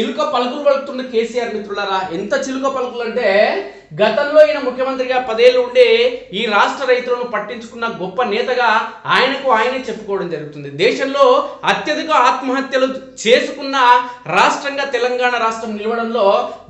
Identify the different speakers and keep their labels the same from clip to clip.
Speaker 1: చిలుక పలుకులు పలుకుతున్న కేసీఆర్ మిత్రులారా ఎంత చిలుక పలుకులు అంటే గతంలో ఈయన ముఖ్యమంత్రిగా పదేళ్ళు ఉండే ఈ రాష్ట్ర రైతులను పట్టించుకున్న గొప్ప నేతగా ఆయనకు ఆయనే చెప్పుకోవడం జరుగుతుంది. దేశంలో అత్యధిక ఆత్మహత్యలు చేసుకున్న రాష్ట్రంగా తెలంగాణ రాష్ట్రం నిలవడంలో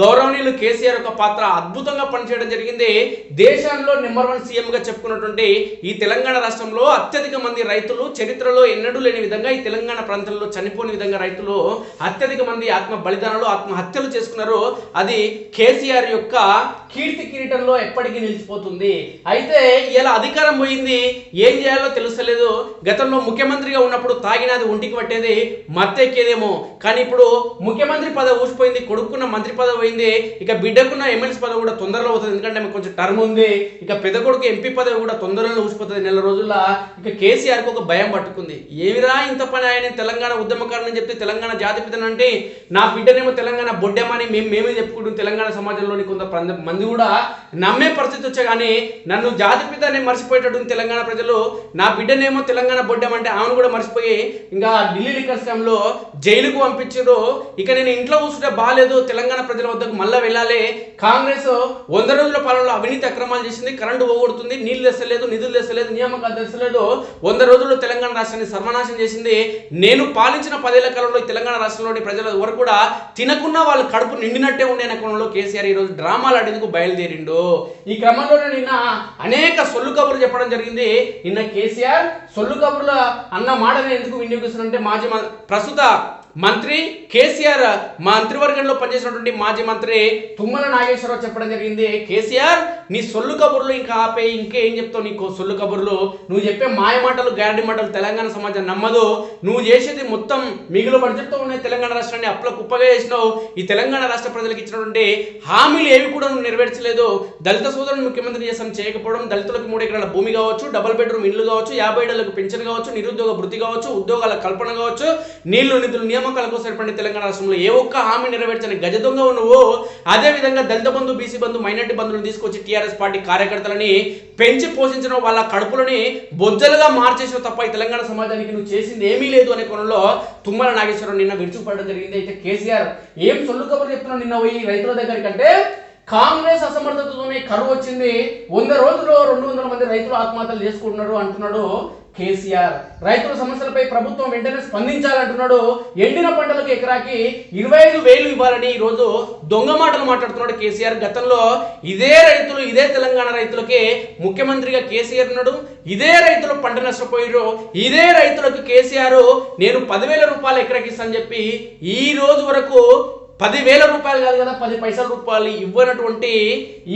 Speaker 1: గౌరవనీయులు కేసీఆర్ యొక్క పాత్ర అద్భుతంగా పనిచేయడం జరిగింది. దేశంలో నెంబర్ వన్ సీఎంగా చెప్పుకున్నటువంటి ఈ తెలంగాణ రాష్ట్రంలో అత్యధిక మంది రైతులు చరిత్రలో ఎన్నడూ లేని విధంగా ఈ తెలంగాణ ప్రాంతంలో చనిపోని విధంగా రైతులు అత్యధిక మంది ఆత్మ బలిదానాలు ఆత్మహత్యలు చేసుకున్నారు. అది కేసీఆర్ యొక్క కీర్తి కిరీటంలో ఎప్పటికీ నిలిచిపోతుంది. అయితే ఇలా అధికారం పోయింది. ఏం చేయాలో తెలుస్తలేదు. గతంలో ముఖ్యమంత్రిగా ఉన్నప్పుడు తాగినది ఒంటికి పట్టేది మత్తెక్కేదేమో. కానీ ఇప్పుడు ముఖ్యమంత్రి పదవి ఊసిపోయింది కొడుకున్న మంత్రి పదవి పోయింది. ఇక బిడ్డకున్న ఎమ్మెల్సీ పదవి కూడా తొందరలో అవుతుంది ఎందుకంటే కొంచెం టర్మ్ ఉంది. ఇక పెద్ద కొడుకు ఎంపీ పదవి కూడా తొందరలో ఊసిపోతుంది నెల రోజుల్లో. ఇక కేసీఆర్కి ఒక భయం పట్టుకుంది. ఏమిరా ఇంత పని ఆయన తెలంగాణ ఉద్యమకారుని చెప్తే తెలంగాణ జాతిపితనంటే నా బిడ్డనేమో తెలంగాణ బొడ్డమని మేము మేమే చెప్పుకుంటాం తెలంగాణ సమాజంలోని కొంత మంది కూడా నమ్మే పరిస్థితి వచ్చా కానీ నన్ను జాతిపితనే మర్చిపోయేటట్టు తెలంగాణ ప్రజలు. నా బిడ్డనేమో తెలంగాణ బొడ్డమంటే ఆమెను కూడా మర్చిపోయి ఇంకా ఢిల్లీ లిక్కర్ జైలుకు పంపించారు. ఇక నేను ఇంట్లో కూర్చుంటే బాగాలేదు తెలంగాణ ప్రజల వద్దకు మళ్ళీ వెళ్ళాలి. కాంగ్రెస్ వంద రోజుల పాలనలో అవినీతి అక్రమాలు చేసింది. కరెంటు పోగొడుతుంది. నీళ్ళు తెస్తలేదు. నిధులు తెస్తలేదు. నియామకాలు తెస్తలేదు. వంద రోజుల్లో తెలంగాణ రాష్ట్రాన్ని సర్వనాశం చేసింది. నేను పాలించిన పదేళ్ళ కాలంలో తెలంగాణ రాష్ట్రంలోని ప్రజల వరకు కూడా తినకున్నా వాళ్ళ కడుపు నిండినట్టే ఉండే కోణంలో కేసీఆర్ ఈ రోజు డ్రామాలు ఆడేందుకు బయలుదేరిండు. ఈ క్రమంలోనే నిన్న అనేక సొల్లు కబుర్లు చెప్పడం జరిగింది. నిన్న కేసీఆర్ సొల్లు కబుర్ల అన్న మాటని ఎందుకు వినియోగిస్తున్నారంటే మాజీ ప్రస్తుత మంత్రి కేసీఆర్ మంత్రివర్గంలో పనిచేసినటువంటి మాజీ మంత్రి తుమ్మల నాగేశ్వరరావు చెప్పడం జరిగింది. కేసీఆర్ నీ సొల్లు కబుర్లు ఇంకా ఆపే ఇంకేం చెప్తావు నీకు? సొల్లు కబుర్లు నువ్వు చెప్పే మాయ మాటలు గ్యారంటీ మాటలు తెలంగాణ సమాజం నమ్మదు. నువ్వు చేసేది మొత్తం మిగులు చెప్తూ ఉన్న తెలంగాణ రాష్ట్రాన్ని అప్పుల కుప్పగా చేసినావు. ఈ తెలంగాణ రాష్ట్ర ప్రజలకు ఇచ్చినటువంటి హామీలు ఏవి కూడా నువ్వు నెరవేర్చలేదు. దళిత సోదరుని ముఖ్యమంత్రి చేసాం చేయకపోవడం దళితులకు మూడు ఎకరాల భూమి కావచ్చు డబుల్ బెడ్రూమ్ ఇల్లు కావచ్చు యాభై ఏళ్ళకు పెన్షన్ కావచ్చు నిరుద్యోగ వృత్తి కావచ్చు ఉద్యోగాల కల్పన కావచ్చు నీళ్ళు నిధులు నియామకాల కోసం ఏర్పడిన తెలంగాణ రాష్ట్రంలో ఏ ఒక్క హామీ నెరవేర్చని గజ దొంగ నువ్వు అదే విధంగా దళిత బంధు బీసీ బంధు మైనార్టీ బంధువులను తీసుకొచ్చి టీఆర్ఎస్ పార్టీ కార్యకర్తలని పెంచి పోషించిన వాళ్ళ కడుపులని బొజ్జలుగా మార్చేసిన తప్ప ఈ తెలంగాణ సమాజానికి నువ్వు చేసింది ఏమీ లేదు అనే కోణంలో తుమ్మల నాగేశ్వరరావు నిన్న విరుచుకుపడడం జరిగింది. అయితే కేసీఆర్ ఏం సొల్లు కబుర్లు చెప్తున్నావు నిన్న పోయి రైతుల దగ్గరికి అంటే కాంగ్రెస్ అసమర్థతతోనే కరువు వచ్చింది. వంద రోజుల్లో రెండు వందల మంది రైతులు ఆత్మహత్యలు చేసుకుంటున్నారు అంటున్నాడు కేసీఆర్. రైతుల సమస్యలపై ప్రభుత్వం వెంటనే స్పందించాలంటున్నాడు. ఎండిన పంటలకు ఎకరాకి ఇరవై ఐదు వేలు ఇవ్వాలని ఈ రోజు దొంగ మాటలు మాట్లాడుతున్నాడు కేసీఆర్. గతంలో ఇదే రైతులు ఇదే తెలంగాణ రైతులకి ముఖ్యమంత్రిగా కేసీఆర్ ఉన్నాడు. ఇదే రైతులు పంట నష్టపోయారు ఇదే రైతులకు కేసీఆర్ నేను పదివేల రూపాయలు ఎకరాకి ఇస్తాను చెప్పి ఈ రోజు వరకు పదివేల రూపాయలు కాదు కదా పది పైసల రూపాయలు ఇవ్వనటువంటి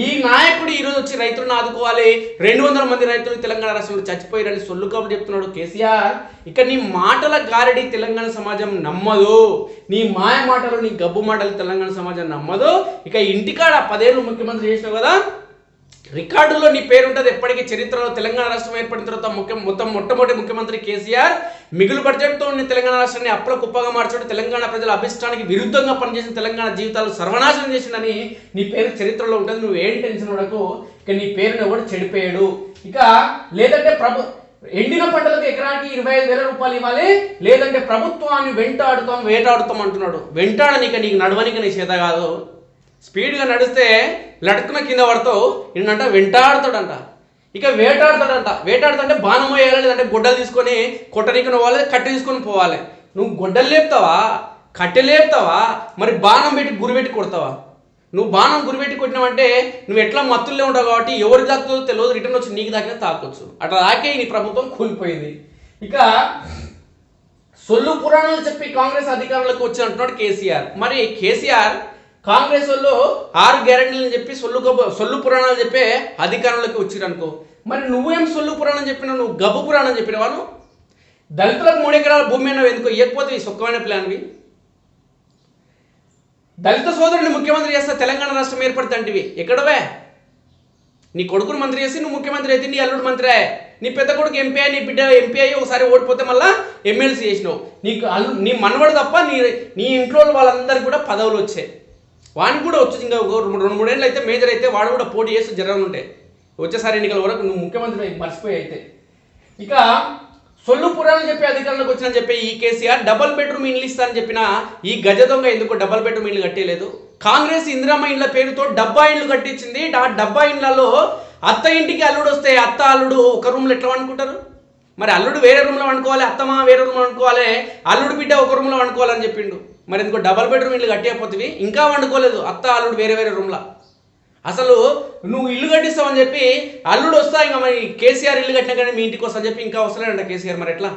Speaker 1: ఈ నాయకుడు ఈరోజు వచ్చి రైతులను ఆదుకోవాలి. రెండు వందల మంది రైతులు తెలంగాణ రాష్ట్రంలో చచ్చిపోయారని సొల్లు కబురు చెప్తున్నాడు కేసీఆర్. ఇక నీ మాటల గారడి తెలంగాణ సమాజం నమ్మదు. నీ మాయ మాటలు నీ గబ్బు మాటలు తెలంగాణ సమాజం నమ్మదు. ఇక ఇంటికాడ పదేళ్ళు ముఖ్యమంత్రి చేసినావు కదా రికార్డులో నీ పేరు ఉంటుంది ఎప్పటికీ చరిత్రలో. తెలంగాణ రాష్ట్రం ఏర్పడిన తర్వాత ముఖ్య మొత్తం మొట్టమొదటి ముఖ్యమంత్రి కేసీఆర్ మిగులు బడ్జెట్తో ఉన్న తెలంగాణ రాష్ట్రాన్ని అప్పుల కుప్పగా మార్చడం తెలంగాణ ప్రజల అభిష్టానికి విరుద్ధంగా పనిచేసిన తెలంగాణ జీవితాలు సర్వనాశనం చేసిందని నీ పేరు చరిత్రలో ఉంటుంది. నువ్వు ఏం టెన్షన్ పడకు. ఇక నీ పేరుని ఎవడు చెడిపోయాడు. ఇక లేదంటే ప్రభు ఎండిన పంటలకు ఎకరానికి ఇరవై ఐదు వేల రూపాయలు ఇవ్వాలి. లేదంటే ప్రభుత్వాన్ని వెంటాడుతాం వేటాడుతాం అంటున్నాడు. వెంటాడనిక నీకు నడవనిక నీ చేత కాదు. స్పీడ్గా నడిస్తే లటుకున కింద పడతావు ఏంటంట వెంటాడుతాడంట. ఇక వేటాడుతాడంట. వేటాడుతుంటే బాణం వేయాలి లేదంటే గొడ్డలు తీసుకొని కొట్టనీకి పోవాలి కట్టె తీసుకొని పోవాలి. నువ్వు గొడ్డలు లేపుతావా? కట్టె లేపుతావా? మరి బాణం పెట్టి గురిపెట్టి కొడతావా? నువ్వు బాణం గురిపెట్టి కొట్టినావంటే నువ్వు ఎట్లా మత్తుల్లో ఉండవు కాబట్టి ఎవరి దాకుతుందో తెలియదు రిటర్న్ వచ్చి నీకు దాకినా తాకొచ్చు. అట్లా దాకే నీ ప్రభుత్వం కూలిపోయింది. ఇక సొల్లు పురాణాలు చెప్పి కాంగ్రెస్ అధికారంలోకి వచ్చి అంటున్నాడు కేసీఆర్. మరి కేసీఆర్ కాంగ్రెస్ వాళ్ళు ఆరు గ్యారెంటీలను చెప్పి సొల్లు గబ్బు సొల్లు పురాణాలు చెప్పే అధికారంలోకి వచ్చిరు అనుకో మరి నువ్వేం సొల్లు పురాణం చెప్పినావు? నువ్వు గబ్బు పురాణం చెప్పినవాను దళితులకు మూడు ఎకరాల భూమి అయినా ఎందుకో? ఇవ్వకపోతే ఈ సుఖమైన ప్లాన్వి? దళిత సోదరుని ముఖ్యమంత్రి చేస్తే తెలంగాణ రాష్ట్రం ఏర్పడుతుంటివి. ఎక్కడవే నీ కొడుకును మంత్రి చేసి నువ్వు ముఖ్యమంత్రి అయితే నీ అల్లుడు మంత్రి. నీ పెద్ద కొడుకు ఎంపీ అయ్యి నీ బిడ్డ ఎంపీ అయ్యి ఒకసారి ఓడిపోతే మళ్ళా ఎమ్మెల్సీ చేసినావు. నీకు అల్లు నీ మనవడు తప్ప నీ నీ ఇంట్లో వాళ్ళందరికీ కూడా పదవులు వచ్చాయి. వానికి కూడా వచ్చి ఇంకా ఒక రెండు రెండు మూడేళ్ళు అయితే మేజర్ అయితే వాడు కూడా పోటీ చేసి జరగనుంటాయి వచ్చేసారి ఎన్నికల వరకు నువ్వు ముఖ్యమంత్రి అయి మర్చిపోయి అయితే. ఇక సొల్లు పురాణం చెప్పి అధికారంలోకి వచ్చిన చెప్పి ఈ కేసీఆర్ డబల్ బెడ్రూమ్ ఇల్లు ఇస్తానని చెప్పిన ఈ గజ దొంగ ఎందుకు డబల్ బెడ్రూమ్ ఇల్లు కట్టేయలేదు? కాంగ్రెస్ ఇందిరామ ఇండ్ల పేరుతో డబ్బా ఇండ్లు కట్టించింది. ఆ డబ్బా ఇండ్లలో అత్త ఇంటికి అల్లుడు వస్తే అత్త అల్లుడు ఒక రూమ్లో ఎట్లా అనుకుంటారు మరి అల్లుడు వేరే రూమ్లో వండుకోవాలి అత్తమ్మ వేరే రూమ్లో వండుకోవాలి అల్లుడు బిడ్డ ఒక రూమ్లో వండుకోవాలని చెప్పిండు. మరి ఎందుకో డబల్ బెడ్రూమ్ ఇల్లు కట్టేయకపోతే ఇంకా వండుకోలేదు. అత్త అల్లుడు వేరే వేరే రూమ్లో అసలు నువ్వు ఇల్లు కట్టిస్తావని చెప్పి అల్లుడు వస్తా ఇంకా మరి కేసీఆర్ ఇల్లు కట్టినా కానీ మీ ఇంటికి వస్తా చెప్పి ఇంకా వస్తలేడంట కేసీఆర్ మరి ఎట్లా?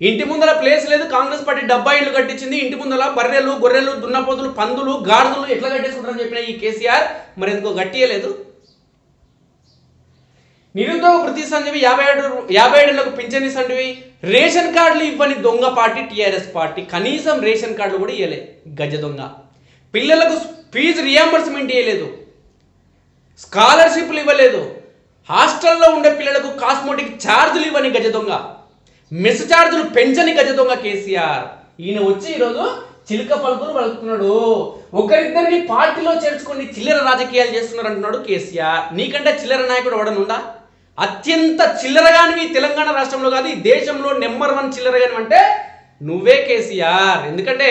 Speaker 1: ఇంటి ముందర ప్లేస్ లేదు. కాంగ్రెస్ పార్టీ డబ్బా ఇల్లు కట్టించింది. ఇంటి ముందర బర్రెలు గొర్రెలు దున్నపోతులు పందులు గాడిదలు ఎట్లా కట్టేసుకుంటారని చెప్పిన ఈ కేసీఆర్ మరి ఎందుకో గట్టియలేదు నిరుద్యోగ వృత్తి సంఘవి యాభై ఏడు యాభై ఏడులకు పింఛన్ సంటివి రేషన్ కార్డులు ఇవ్వని దొంగ పార్టీ టీఆర్ఎస్ పార్టీ. కనీసం రేషన్ కార్డులు కూడా ఇవ్వలే గజ దొంగ. పిల్లలకు ఫీజు రియంబర్స్మెంట్ ఇవ్వలేదు స్కాలర్షిప్లు ఇవ్వలేదు. హాస్టల్లో ఉండే పిల్లలకు కాస్మోటిక్ ఛార్జీలు ఇవ్వని గజ దొంగ. మెస్ ఛార్జులు పెంచని గజ దొంగ కేసీఆర్. ఈయన వచ్చి ఈరోజు చిలుక పలుకులు పలుకుతున్నాడు. ఒకరిద్దరిని పార్టీలో చేర్చుకొని చిల్లర రాజకీయాలు చేస్తున్నారు అంటున్నాడు కేసీఆర్. నీకంటే చిల్లర నాయకుడు ఎవడనుండా అత్యంత చిల్లరగానివి తెలంగాణ రాష్ట్రంలో కాదు ఈ దేశంలో నెంబర్ వన్ చిల్లరగాని అంటే నువ్వే కేసీఆర్. ఎందుకంటే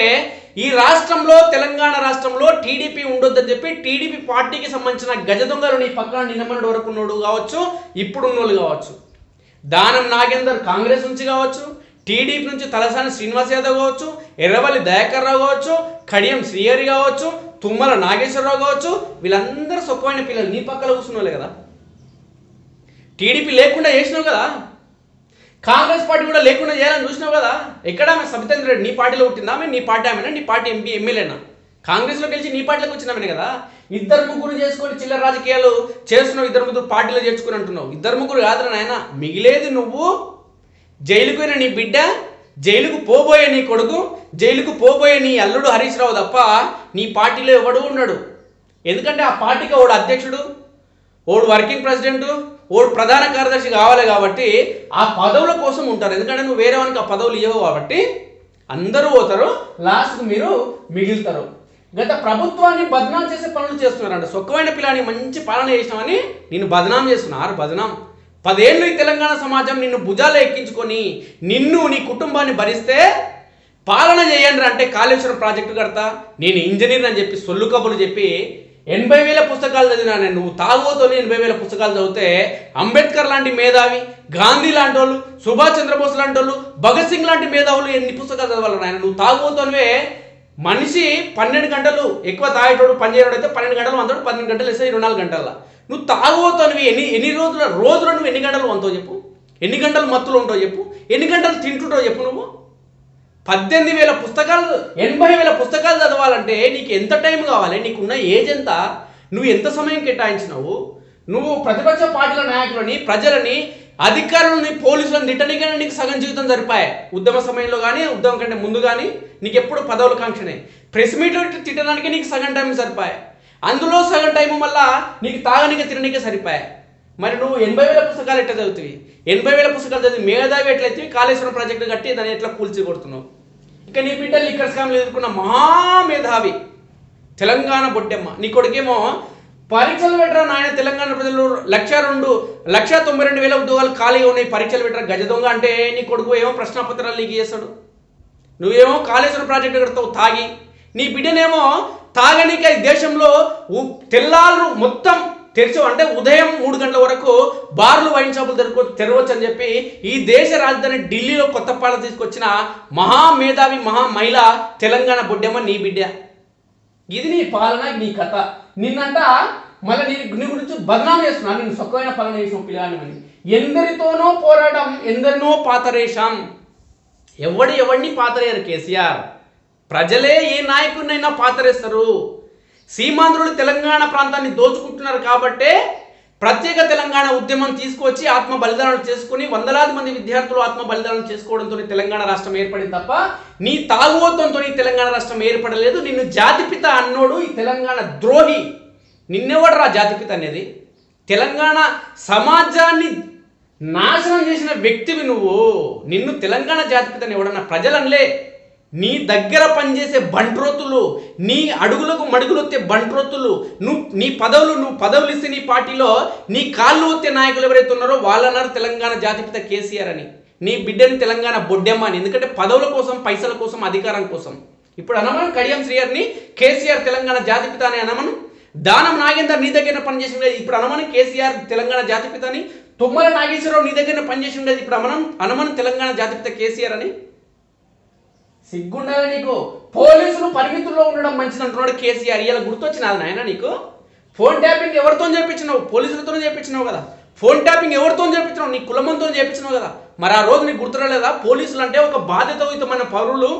Speaker 1: ఈ రాష్ట్రంలో తెలంగాణ రాష్ట్రంలో టీడీపీ ఉండొద్దని చెప్పి టీడీపీ పార్టీకి సంబంధించిన గజ దొంగలు నీ పక్కన నిన్నమన్నటి వరకు ఉన్నోడు కావచ్చు ఇప్పుడు ఉన్నోళ్ళు కావచ్చు. దానం నాగేందర్ కాంగ్రెస్ నుంచి కావచ్చు టీడీపీ నుంచి తలసాని శ్రీనివాస్ యాదవ్ కావచ్చు ఎర్రవల్లి దయాకర్ రావు కావచ్చు కడియం శ్రీహరి కావచ్చు తుమ్మల నాగేశ్వరరావు కావచ్చు వీళ్ళందరూ సొక్కమైన పిల్లలు నీ పక్కన కూర్చున్నోళ్ళే కదా. టీడీపీ లేకుండా చేసినావు కదా? కాంగ్రెస్ పార్టీ కూడా లేకుండా చేయాలని చూసినావు కదా? ఎక్కడ ఆమె సబితేంద్ర రెడ్డి నీ పార్టీలో పుట్టిందా ఆమె? నీ పార్టీ ఆమెనా? నీ పార్టీ ఎంపీ ఎమ్మెల్యేనా? కాంగ్రెస్లో గెలిచి నీ పార్టీలోకి వచ్చినామనే కదా? ఇద్దరు ముగ్గురు చేసుకొని చిల్లర రాజకీయాలు చేస్తున్నావు ఇద్దరు ముగ్గురు పార్టీలో చేర్చుకుని అంటున్నావు. ఇద్దరు ముగ్గురు కాదురా నాయన మిగిలేది నువ్వు. జైలుకు పోయిన నీ బిడ్డ జైలుకు పోబోయే నీ కొడుకు జైలుకు పోబోయే నీ అల్లుడు హరీష్ రావు తప్ప నీ పార్టీలో ఎవడు ఉన్నాడు ఎందుకంటే ఆ పార్టీకి వాడు అధ్యక్షుడు? ఓడు వర్కింగ్ ప్రెసిడెంట్ ఓడు ప్రధాన కార్యదర్శి కావాలి కాబట్టి ఆ పదవుల కోసం ఉంటారు. ఎందుకంటే నువ్వు వేరే వానికి ఆ పదవులు ఇవ్వవు కాబట్టి అందరూ పోతారు లాస్ట్కు మీరు మిగులుతారు. గత ప్రభుత్వాన్ని బదనాం చేసే పనులు చేస్తున్నారంట. సొక్కమైన పిల్లని మంచి పాలన చేసినామని నేను బదనాం చేస్తున్నారు. బదనాం. పదేళ్ళు ఈ తెలంగాణ సమాజం నిన్ను భుజాలు ఎక్కించుకొని నిన్ను నీ కుటుంబాన్ని భరిస్తే పాలన చేయండి అంటే కాళేశ్వరం ప్రాజెక్టు కడతా నేను ఇంజనీర్ అని చెప్పి సొల్లు కబులు చెప్పి ఎనభై వేల పుస్తకాలు చదివినా నేను. నువ్వు తాగుతోనే ఎనభై వేల పుస్తకాలు చదివితే అంబేద్కర్ లాంటి మేధావి గాంధీ లాంటి వాళ్ళు సుభాష్ చంద్రబోస్ లాంటి వాళ్ళు భగత్ సింగ్ లాంటి మేధావులు ఎన్ని పుస్తకాలు చదవాలి నాయన. నువ్వు తాగుతోనే మనిషి పన్నెండు గంటలు ఎక్కువ తాగేటోడు పని చేయడం అయితే పన్నెండు గంటలు వంతాడు పన్నెండు గంటలు వేస్తే ఇరవై నాలుగు గంటల. నువ్వు తాగుతోనివి ఎన్ని ఎన్ని రోజుల రోజులు నువ్వు ఎన్ని గంటలు వంతో చెప్పు? ఎన్ని గంటలు మత్తులు ఉంటావు చెప్పు? ఎన్ని గంటలు తింటుంటావు చెప్పు నువ్వు? పద్దెనిమిది వేల పుస్తకాలు ఎనభై వేల పుస్తకాలు చదవాలంటే నీకు ఎంత టైం కావాలి? నీకున్న ఏజ్ ఎంత? నువ్వు ఎంత సమయం కేటాయించినావు? నువ్వు ప్రతిపక్ష పార్టీల నాయకులని ప్రజలని అధికారులని పోలీసులను తిట్టనికైనా నీకు సగం జీవితం సరిపాయి. ఉద్యమ సమయంలో కానీ ఉద్యమం కంటే ముందు కానీ నీకు ఎప్పుడు పదవుల కాంక్షనే. ప్రెస్ మీట్లో తిట్టడానికి నీకు సగం టైం సరిపాయి. అందులో సగం టైం మళ్ళా నీకు తాగనిక తిననికే సరిపాయి. మరి నువ్వు ఎనభై వేల పుస్తకాలు ఎట్లా చదువుతావి? ఎనభై వేల పుస్తకాలు చదివి మేధావి ఎట్లయితే కాళేశ్వరం ప్రాజెక్టు కట్టి దాన్ని ఎట్లా కూల్చి కొడుతున్నావు ఇక నీ బిడ్డలు లిక్కర్ స్కామ్లు ఎదుర్కొన్న మహామేధావి. తెలంగాణ బొడ్డెమ్మ. నీ కొడుకేమో పరీక్షలు పెట్టరా నాయన? తెలంగాణ ప్రజలు లక్ష రెండు లక్ష తొంభై రెండు వేల ఉద్యోగాలు ఖాళీగా ఉన్నాయి. పరీక్షలు పెట్టరా? గజ దొంగ అంటే నీ కొడుకు ఏమో ప్రశ్నాపత్రాలు లీక్ చేస్తాడు నువ్వేమో కాళేశ్వరం ప్రాజెక్టు కడతావు తాగి. నీ బిడ్డనేమో తాగనిక ఈ దేశంలో తెల్లాలు మొత్తం తెరిచి అంటే ఉదయం మూడు గంటల వరకు బార్లు వైన్ షాపులు తెరుకో తెరవచ్చు అని చెప్పి ఈ దేశ రాజధాని ఢిల్లీలో కొత్త పాలన తీసుకొచ్చిన మహా మేధావి మహా మహిళ తెలంగాణ బొడ్డెమ్మ నీ బిడ్డ. ఇది నీ పాలన నీ కథ. నిన్నంట మళ్ళీ నీ నీ గురించి బదనాం చేస్తున్నా. నేను సొక్కమైన పాలన చేసిన పిల్లని ఎందరితోనో పోరాటం ఎందరినో పాతరేషం ఎవడి ఎవడిని పాతరేయరు కేసీఆర్? ప్రజలే ఏ నాయకుడినైనా పాతరేస్తారు. సీమాంధ్రులు తెలంగాణ ప్రాంతాన్ని దోచుకుంటున్నారు కాబట్టే ప్రత్యేక తెలంగాణ ఉద్యమం తీసుకొచ్చి ఆత్మ బలిదానాలు చేసుకుని వందలాది మంది విద్యార్థులు ఆత్మ బలిదానాలు చేసుకోవడంతో తెలంగాణ రాష్ట్రం ఏర్పడింది తప్ప నీ తాగుబోతంతో తెలంగాణ రాష్ట్రం ఏర్పడలేదు. నిన్ను జాతిపిత అన్నోడు ఈ తెలంగాణ ద్రోహి. నిన్నెవడరా జాతిపిత అనేది? తెలంగాణ సమాజాన్ని నాశనం చేసిన వ్యక్తివి నువ్వు. నిన్ను తెలంగాణ జాతిపితని ఎవడన్నా ప్రజలనలే. నీ దగ్గర పనిచేసే బంట్రోతులు నీ అడుగులకు మడుగులు వచ్చే బంట్రోతులు నువ్వు నీ పదవులు నువ్వు పదవులు ఇస్తే నీ పార్టీలో నీ కాళ్ళు వచ్చే నాయకులు ఎవరైతే ఉన్నారో వాళ్ళన్నారు తెలంగాణ జాతిపిత కేసీఆర్ అని. నీ బిడ్డని తెలంగాణ బొడ్డెమ్మ అని. ఎందుకంటే పదవుల కోసం పైసల కోసం అధికారం కోసం. ఇప్పుడు అనమను కడియం శ్రీయర్ని కేసీఆర్ తెలంగాణ జాతిపిత అని అనమను. దానం నాగేందర్ నీ దగ్గర పనిచేసి ఉండేది. ఇప్పుడు అనమని కేసీఆర్ తెలంగాణ జాతిపిత అని. తుమ్మల నాగేశ్వరరావు నీ దగ్గర పనిచేసి ఉండేది. ఇప్పుడు అనమనం అనమను తెలంగాణ జాతిపిత కేసీఆర్ అని. సిగ్గుండాలి నీకు. పోలీసులు పరిమితుల్లో ఉండడం మంచిది అంటున్నాడు కేసీఆర్. ఇలా గుర్తొచ్చిన నాయన నీకు? ఫోన్ ట్యాపింగ్ ఎవరితో చేపించినావు? పోలీసులతో చేపించినావు కదా. ఫోన్ ట్యాపింగ్ ఎవరితో చేపించినావు? నీ కులమంతో చేపించినావు కదా. మరి ఆ రోజు నీకు గుర్తురాలేదా? పోలీసులు అంటే ఒక బాధ్యతయుతమైన పౌరులు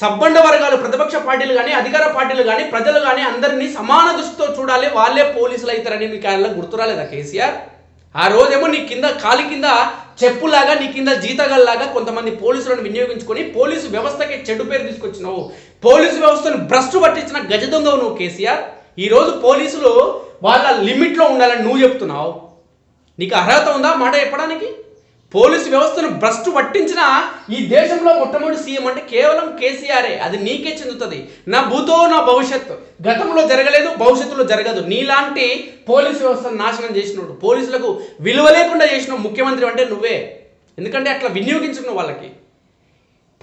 Speaker 1: సబ్బండ వర్గాలు ప్రతిపక్ష పార్టీలు కానీ అధికార పార్టీలు కానీ ప్రజలు కానీ అందరినీ సమాన దృష్టితో చూడాలి. వాళ్ళే పోలీసులు అవుతారని నీకు ఆయన గుర్తురాలేదా కేసీఆర్? ఆ రోజేమో నీ కింద కాలి కింద చెప్పులాగా నీ కింద జీతగల్లాగా కొంతమంది పోలీసులను వినియోగించుకొని పోలీసు వ్యవస్థకి చెడు పేరు తీసుకొచ్చినావు. పోలీసు వ్యవస్థను భ్రష్టు పట్టించిన గజదొంగవు నువ్వు కేసీఆర్. ఈరోజు పోలీసులు వాళ్ళ లిమిట్లో ఉండాలని నువ్వు చెప్తున్నావు. నీకు అర్హత ఉందా? మాట చెప్పడానికి? పోలీసు వ్యవస్థను భ్రష్టు పట్టించిన ఈ దేశంలో మొట్టమొదటి సీఎం అంటే కేవలం కేసీఆరే. అది నీకే చెందుతుంది. నా భూతో నా భవిష్యత్తు. గతంలో జరగలేదు భవిష్యత్తులో జరగదు. నీలాంటి పోలీసు వ్యవస్థను నాశనం చేసినోడు పోలీసులకు విలువ లేకుండా చేసిన ముఖ్యమంత్రి అంటే నువ్వే. ఎందుకంటే అట్లా వినియోగించుకున్న వాళ్ళకి.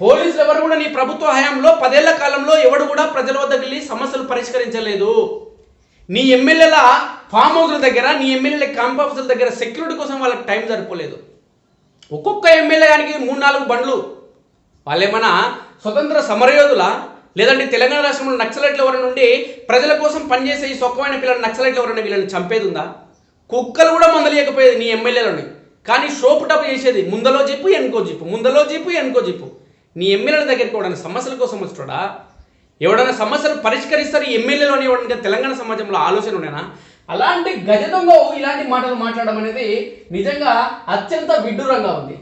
Speaker 1: పోలీసులు ఎవరు కూడా నీ ప్రభుత్వ హయాంలో పదేళ్ళ కాలంలో ఎవడు కూడా ప్రజల వద్దకు వెళ్ళి సమస్యలు పరిష్కరించలేదు. నీ ఎమ్మెల్యేల ఫామ్ హౌస్ల దగ్గర నీ ఎమ్మెల్యేల క్యాంప్ ఆఫీసుల దగ్గర సెక్యూరిటీ కోసం వాళ్ళకి టైం సరిపోలేదు. ఒక్కొక్క ఎమ్మెల్యే గానికి మూడు నాలుగు బండ్లు. వాళ్ళేమన్నా స్వతంత్ర సమరయోధుల? లేదంటే తెలంగాణ రాష్ట్రంలో నక్సలైట్లు ఎవరి నుండి ప్రజల కోసం పనిచేసే ఈ సొక్కమైన పిల్లలు నక్సలైట్లు ఎవరైనా వీళ్ళని చంపేది ఉందా కుక్కలు కూడా మందలేయకపోయేది నీ ఎమ్మెల్యేలని. కానీ షోపు టప్ చేసేది ముందలో చెప్పు ఎనుకో చెప్పు ముందలో చెప్పు ఎనుకో చెప్పు. నీ ఎమ్మెల్యేల దగ్గరికి ఎవడైనా సమస్యల కోసం వస్తాడా? ఎవడైనా సమస్యలు పరిష్కరిస్తారు ఈ ఎమ్మెల్యేలోని ఎవడైనా తెలంగాణ సమాజంలో ఆలోచన ఉండేనా? అలాంటి గజ దొంగ ఇలాంటి మాటలు మాట్లాడడం అనేది నిజంగా అత్యంత విడ్డూరంగా ఉంది.